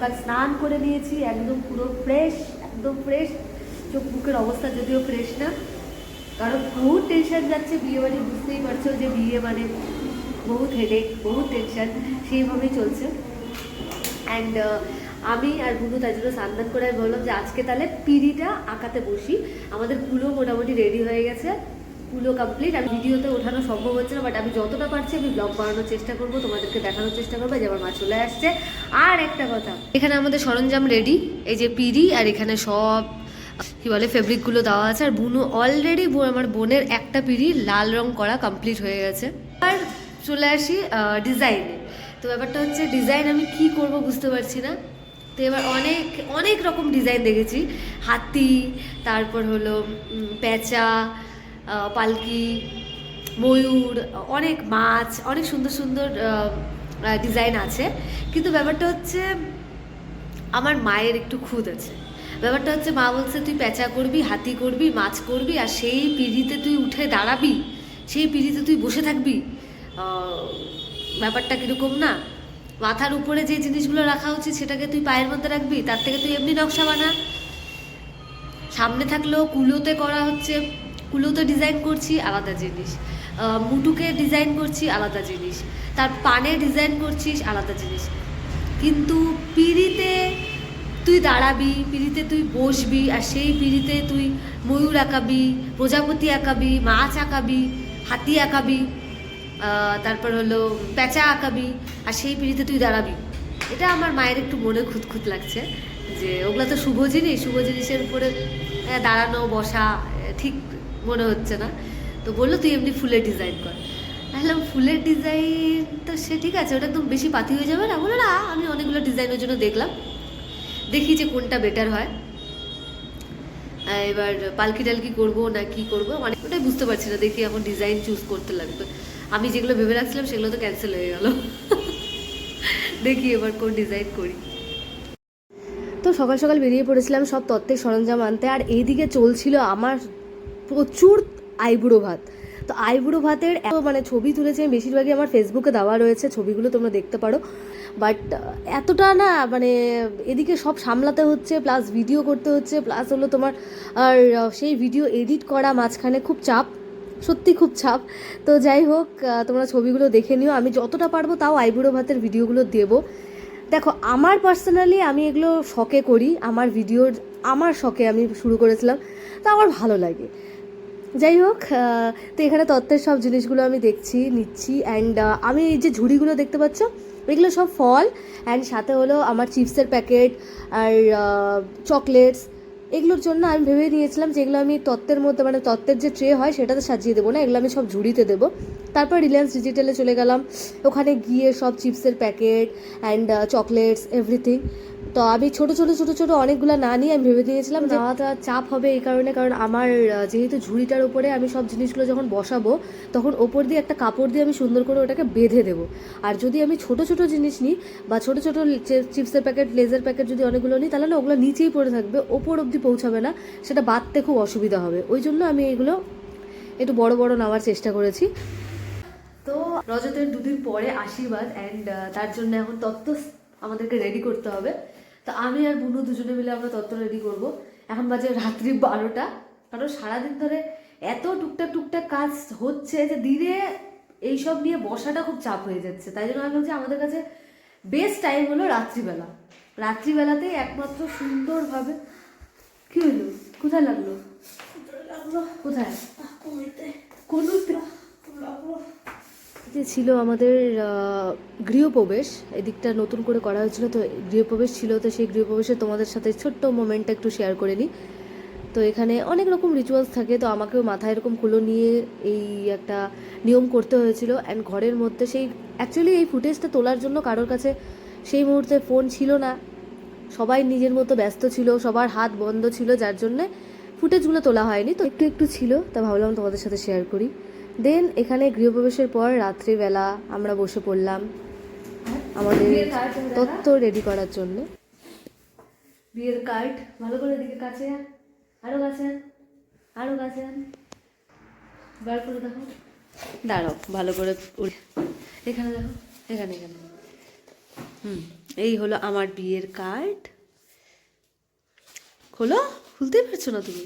সকাল স্নান করে নিয়েছি, একদম পুরো ফ্রেশ একদম ফ্রেশ চোখ মুখের অবস্থা যদিও ফ্রেশ না, কারণ বহুত টেনশন যাচ্ছে বিয়ে বাড়ি, বুঝতেই পারছ যে বিয়ে মানে বহুত হেডেক বহুত টেনশন সেইভাবেই চলছে। অ্যান্ড আমি আর বুনু তাই জন্য সান্দান করে বললাম যে আজকে তাহলে পিড়িটা আঁকাতে বসি। আমাদের কুলো মোটামুটি রেডি হয়ে গেছে। কুলো কমপ্লিট আমি ভিডিওতে ওঠানো সম্ভব হচ্ছে না বাট আমি যতটা পারছি আমি ব্লগ বানানোর চেষ্টা করব তোমাদেরকে দেখানোর চেষ্টা করব যে আমার মা চলে আসছে। আর একটা কথা এখানে আমাদের সরঞ্জাম রেডি এই যে পিড়ি আর এখানে সব কি বলে ফেব্রিকগুলো দেওয়া আছে। আর বুনু অলরেডি আমার বোনের একটা পিড়ি লাল রং করা কমপ্লিট হয়ে গেছে। আর চলে আসি ডিজাইনে তো ব্যাপারটা হচ্ছে ডিজাইন আমি কি করব বুঝতে পারছি না। তো এবার অনেক অনেক রকম ডিজাইন দেখেছি। হাতি তারপর হলো আহ, পালকি, ময়ূর, অনেক মাছ, অনেক সুন্দর সুন্দর ডিজাইন আছে। কিন্তু ব্যাপারটা হচ্ছে, আমার মায়ের একটু খুদ আছে। ব্যাপারটা হচ্ছে, মা বলছে, তুই পেঁচা করবি, হাতি করবি, মাছ করবি, আর সেই পিঁড়িতে তুই উঠে দাঁড়াবি, সেই পিঁড়িতে তুই বসে থাকবি। ব্যাপারটা কীরকম না? মাথার উপরে যে জিনিসগুলো রাখা উচিত, সেটাকে তুই পায়ের মধ্যে রাখবি, তার থেকে তুই এমনি নকশা বানা। সামনে থাকলেও কুলোতে করা হচ্ছে কুলোতে ডিজাইন করছি, আলাদা জিনিস। মুটুকে ডিজাইন করছি, আলাদা জিনিস। তার পানে ডিজাইন করছিস, আলাদা জিনিস। কিন্তু পিড়িতে তুই দাঁড়াবি, পিড়িতে তুই বসবি, আর সেই পিড়িতে তুই ময়ূর আঁকাবি, প্রজাপতি আঁকাবি, মাছ আঁকাবি, হাতি আঁকাবি তারপর হলো পেঁচা আঁকাবি, আর সেই পিড়িতে তুই দাঁড়াবি। এটা আমার মায়ের একটু মনে খুঁতখুত লাগছে, যে ওগুলো তো শুভ জিনিস, শুভ জিনিসের উপরে দাঁড়ানো, বসা ঠিক মনে হচ্ছে না। তো বলল, তুই এমনি ফুলের ডিজাইন কর। বললাম, ফুলের ডিজাইন তো সে ঠিক আছে, ওটা একদম বেশি পাতি হয়ে যাবে না? বলো না, আমি অনেকগুলো ডিজাইনের জন্য দেখলাম। দেখি যে কোনটা বেটার হয়। এবার পালকি টালকি করব না কি করব? মানে ওটাই বুঝতে পারছি না, দেখি এখন ডিজাইন চুজ করতে লাগবে। আমি যেগুলো ভেবে রাখছিলাম, সেগুলো তো ক্যান্সেল হয়ে গেল। দেখি এবার কোন ডিজাইন করি। তো সকাল সকাল বেরিয়ে পড়েছিলাম সব তত্ত্বের সরঞ্জাম আনতে, আর এইদিকে চলছিল আমার প্রচুর আইবুড়ো ভাত। তো আইবুড়ো ভাতের এত মানে ছবি তুলেছে আমি বেশিরভাগই আমার ফেসবুকে দেওয়া রয়েছে, ছবিগুলো তোমরা দেখতে পারো। বাট এতটা না মানে এদিকে সব সামলাতে হচ্ছে প্লাস ভিডিও করতে হচ্ছে প্লাস হলো তোমার আর সেই ভিডিও এডিট করা মাঝখানে খুব চাপ, সত্যি খুব চাপ। তো যাই হোক তোমরা ছবিগুলো দেখে নিও। আমি যতটা পারব তাও আইবুড়ো ভাতের ভিডিওগুলো দেবো। দেখো, আমার পার্সোনালি আমি এগুলো শখে করি। আমার ভিডিওর আমার শখে আমি শুরু করেছিলাম। তা আমার ভালো লাগে। যাই হোক তো এখানে তত্ত্বের সব জিনিসগুলো আমি দেখছি, নিচ্ছি অ্যান্ড আমি এই যে ঝুড়িগুলো দেখতে পাচ্ছ, এগুলো সব ফল অ্যান্ড সাথে হলো আমার চিপসের প্যাকেট, আর চকলেটস, এগুলোর জন্য আমি ভেবে নিয়েছিলাম যে এগুলো আমি তত্ত্বের মধ্যে মানে তত্ত্বের যে ট্রে হয় সেটাতে সাজিয়ে দেবো না, এগুলো আমি সব ঝুড়িতে দেবো। তারপর রিলায়েন্স ডিজিটালে চলে গেলাম, ওখানে গিয়ে সব চিপসের প্যাকেট অ্যান্ড চকলেটস এভরিথিং তো আমি ছোট ছোট ছোট ছোট অনেকগুলো না নিয়ে আমি ভেবে দিয়েছিলাম নেওয়াটা চাপ হবে এই কারণে, কারণ আমার যেহেতু ঝুড়িটার উপরে আমি সব জিনিসগুলো যখন বসাবো, তখন ওপর দিয়ে একটা কাপড় দিয়ে আমি সুন্দর করে ওটাকে বেঁধে দেবো। আর যদি আমি ছোট ছোট জিনিস নিই বা ছোট ছোট চিপসের প্যাকেট, লেজার প্যাকেট যদি অনেকগুলো নিই, তাহলে না ওগুলো নিচেই পড়ে থাকবে, ওপর অবধি পৌঁছাবে না, সেটা বাঁধতে খুব অসুবিধা হবে। ওই জন্য আমি এগুলো একটু বড় বড় নেওয়ার চেষ্টা করেছি। তো রজতের দুদিন পরে আশীর্বাদ অ্যান্ড তার জন্য এখন তত্ত্ব আমাদেরকে রেডি করতে হবে। তো আমি আর বুনু দুজনে মিলে আমরা তত্ত্ব রেডি করব। এখন বাজে রাত্রি বারোটা। কারণ সারাদিন ধরে এত টুকটাক টুকটাক কাজ হচ্ছে যে দিনে এইসব নিয়ে বসাটা খুব চাপ হয়ে যাচ্ছে। তাই জন্য আমি ভাবছি আমাদের কাছে বেস্ট টাইম হলো রাত্রিবেলা। রাত্রিবেলাতেই একমাত্র সুন্দরভাবে কি হলো? কোথায় লাগল? কোথায় কোনোতে যে ছিল আমাদের গৃহপ্রবেশ। এদিকটা নতুন করে করা হয়েছিল, তো গৃহপ্রবেশ ছিল, তো সেই গৃহপ্রবেশে তোমাদের সাথে ছোট্ট মোমেন্টটা একটু শেয়ার করে নিই। তো এখানে অনেক রকম রিচুয়ালস থাকে, তো আমাকেও মাথায় এরকম কুলো নিয়ে এই একটা নিয়ম করতে হয়েছিল। অ্যান্ড ঘরের মধ্যে সেই অ্যাকচুয়ালি এই ফুটেজটা তোলার জন্য কারোর কাছে সেই মুহূর্তে ফোন ছিল না। সবাই নিজের মতো ব্যস্ত ছিল, সবার হাত বন্ধ ছিল, যার জন্যে ফুটেজগুলো তোলা হয়নি। তো একটু একটু ছিল, তা ভাবলাম তোমাদের সাথে শেয়ার করি। দেন এখানে গৃহপ্রবেশের পর রাত্রিবেলা আমরা বসে পড়লাম আমাদের তত্ত্ব রেডি করার জন্য। বিয়ের কার্ড ভালো করে দিকে কাছে আন। আরও কাছে আন। আরও কাছে আন। বার করে দেখো। দাঁড়াও ভালো করে এখানে দেখো এখানে এখানে। হুম এই হলো আমার বিয়ের কার্ড খোলো খুলতেই পারছ না তুমি?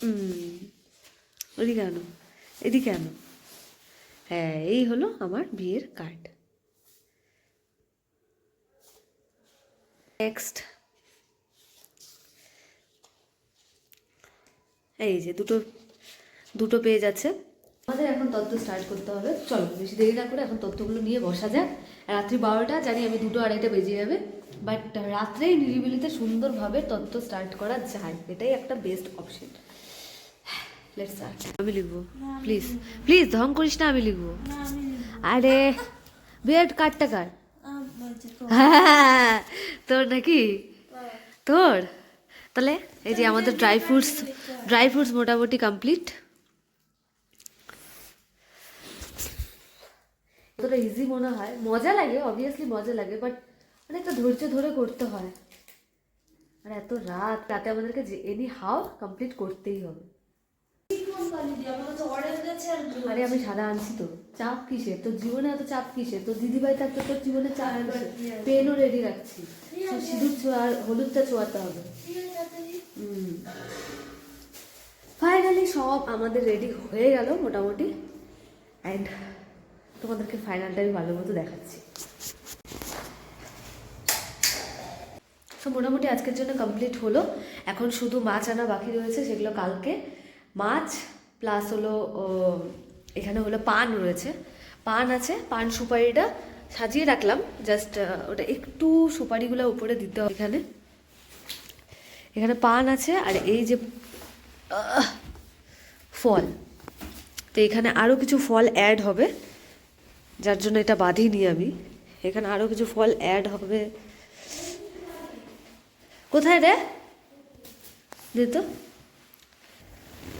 হুম। ওদিকে আনো, এদিকে আনো। হ্যাঁ এই হলো আমার বিয়ের কার্ড নেক্সট এই যে দুটো দুটো পেজ আছে। আমাদের এখন তত্ত্ব স্টার্ট করতে হবে। চলো, বেশি দেরি না করে এখন তত্ত্বগুলো নিয়ে বসা যাক। রাত্রি বারোটা, জানি আমি দুটো আড়াইটা বেজে যাবে বাট রাত্রেই নিরিবিলিতে সুন্দরভাবে তত্ত্ব স্টার্ট করা যায়। এটাই একটা বেস্ট অপশন লেটস স্টার্ট আমি লিখব। প্লিজ প্লিজ ধং করিস না আমি লিখব। আরে বিরাট কাটটা কার? তোর নাকি? তোর। তাহলে এই যে আমাদের ড্রাই ফ্রুটস ড্রাই ফ্রুটস মোটামুটি কমপ্লিট কতটা ইজি মনে হয়। মজা লাগে অবভিয়াসলি মজা লাগে বাট অনেকটা ধৈর্য ধরে করতে হয়। আর এত রাত রাতে আমাদেরকে যে এনি হাও কমপ্লিট করতেই হবে। আরে আমি সাদা আনছি তো। চাপ কিসের? তোর জীবনে এত চাপ কিসের? তোর দিদিভাই থাকতে তোর জীবনে চাপ পেনও রেডি রাখছি। সিঁদুর ছোঁয়া হলুদটা ছোঁয়াতে হবে। ফাইনালি সব আমাদের রেডি হয়ে গেল মোটামুটি। অ্যান্ড তোমাদেরকে ফাইনালটা আমি ভালো মতো দেখাচ্ছি। সো মোটামুটি আজকের জন্য কমপ্লিট হলো। এখন শুধু মাছ আনা বাকি রয়েছে সেগুলো কালকে। মাছ প্লাস হলো এখানে হলো পান রয়েছে। পান আছে, পান সুপারিটা সাজিয়ে রাখলাম। জাস্ট ওটা একটু সুপারিগুলো উপরে দিতে হবে এখানে। এখানে পান আছে, আর এই যে ফল। তো এখানে আরও কিছু ফল অ্যাড হবে। যার জন্য এটা বাঁধিনি আমি। এখানে আরও কিছু ফল অ্যাড হবে। কোথায় রে? দে তো।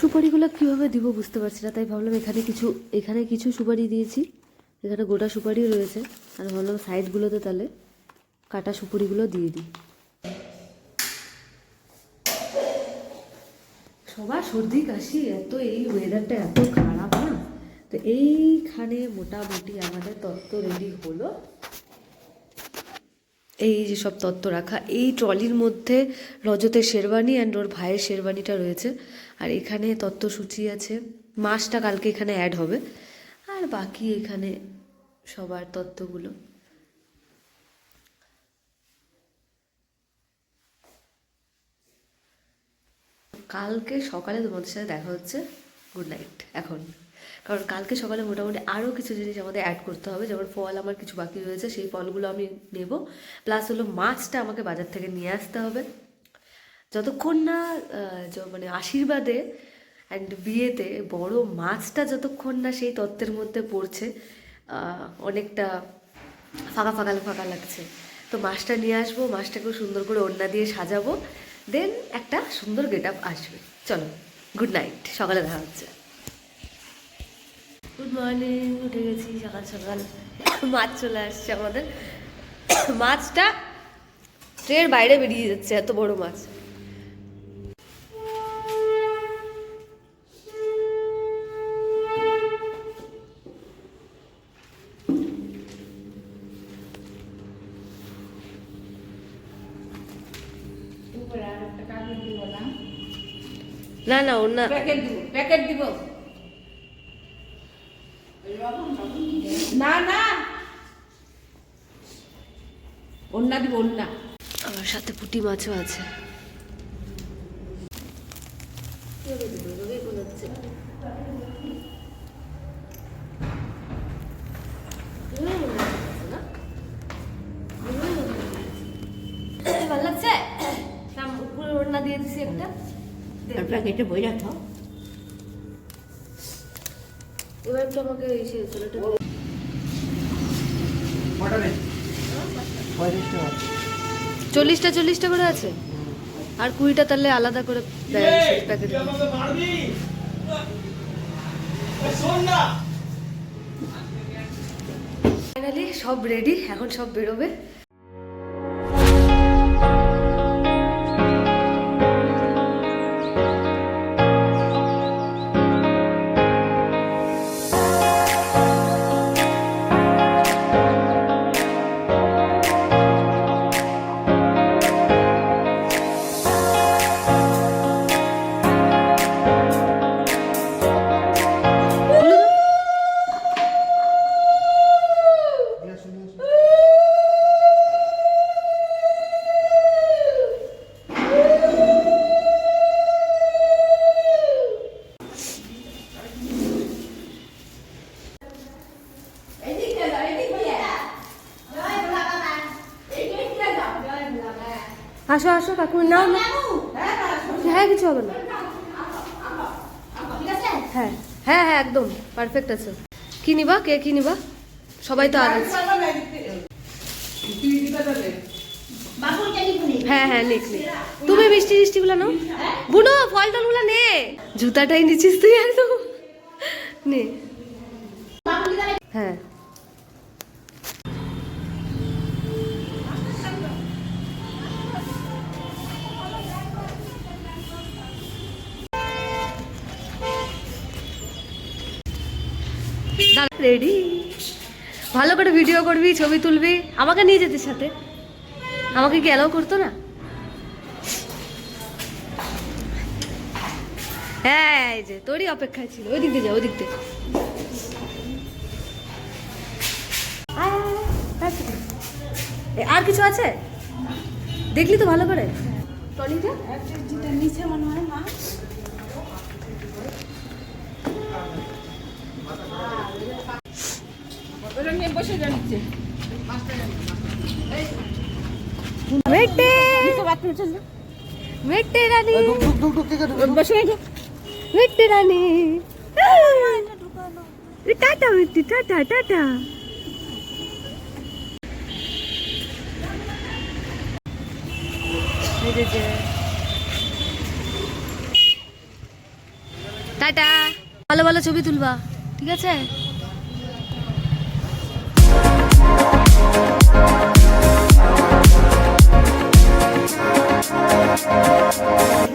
সুপারিগুলো কীভাবে দিব বুঝতে পারছি না, তাই ভাবলাম এখানে কিছু এখানে কিছু সুপারি দিয়েছি। এখানে গোটা সুপারিও রয়েছে, আর ভাবলাম সাইডগুলোতে তাহলে কাটা সুপারিগুলো দিয়ে দিই। সবার সর্দি কাশি, এত এই ওয়েদারটা এত খারাপ না? তো এইখানে মোটামুটি আমাদের তত্ত্ব রেডি হলো। এই যে সব তত্ত্ব রাখা, এই ট্রলির মধ্যে রজতের শেরবানি অ্যান্ড ওর ভাইয়ের শেরবানিটা রয়েছে। আর এখানে তত্ত্বসূচি আছে, মাসটা কালকে এখানে অ্যাড হবে। আর বাকি এখানে সবার তত্ত্বগুলো। কালকে সকালে তোমাদের সাথে দেখা হচ্ছে। গুড নাইট এখন। কারণ কালকে সকালে মোটামুটি আরও কিছু জিনিস আমাদের অ্যাড করতে হবে। যেমন ফল আমার কিছু বাকি রয়েছে, সেই ফলগুলো আমি নেব। প্লাস হলো মাছটা আমাকে বাজার থেকে নিয়ে আসতে হবে। যতক্ষণ না মানে আশীর্বাদে অ্যান্ড বিয়েতে বড় মাছটা যতক্ষণ না সেই তত্ত্বের মধ্যে পড়ছে অনেকটা ফাঁকা ফাঁকা ফাঁকা লাগছে। তো মাছটা নিয়ে আসব, মাছটাকেও সুন্দর করে ওড়না দিয়ে সাজাবো। দেন একটা সুন্দর গেট আপ আসবে। চলো গুড নাইট সকালে দেখা হচ্ছে। গুড মর্নিং উঠে গেছি সকাল সকাল মাছ চলে আসছে আমাদের। মাছটা ট্রের বাইরে বেরিয়ে যাচ্ছে এত বড় মাছ। না? না ওর না। প্যাকেট দিব প্যাকেট দিব। না না। অন্যা দিব অন্যা আমার সাথে পুঁটি মাছও আছে। ভালো লাগছে নাম উপরে ওড়না দিয়ে দিছি একটা। দে। প্যাকেটে বই রাখো। এবার একটু আমাকে এই সে ছেলেটা চল্লিশটা চল্লিশটা করে আছে? আর কুড়িটা তাহলে আলাদা করে প্যাকেট ফাইনালি সব রেডি এখন সব বেরোবে। আসো আসো কাকু নাও। না হ্যাঁ কিছু হবে না। হ্যাঁ হ্যাঁ হ্যাঁ একদম পারফেক্ট আছে। কি নিবা? কে কি নিবা? সবাই তো আর আছে। হ্যাঁ হ্যাঁ নিক নিক। তুমি মিষ্টি মিষ্টিগুলো নাও। বুনো ফল টলগুলো নে। জুতাটাই নিচ্ছিস তুই একদম নে। হ্যাঁ। রেডি ভালো করে ভিডিও করবি, ছবি তুলবি। আমাকে নিয়ে যেতে সাথে। আমাকে কি অ্যালাউ করতো না? হ্যাঁ এই যে, তোরই অপেক্ষায় ছিল। ওই দিক দিয়ে যা, ওই দিক দিয়ে। আর কিছু আছে? দেখলি তো ভালো করে? ট্রলিটা নিচে মনে হয়, মা। বসে। Rani. Tata tata tata. Tata. ভালো ভালো ছবি তুলবা ঠিক আছে? Thank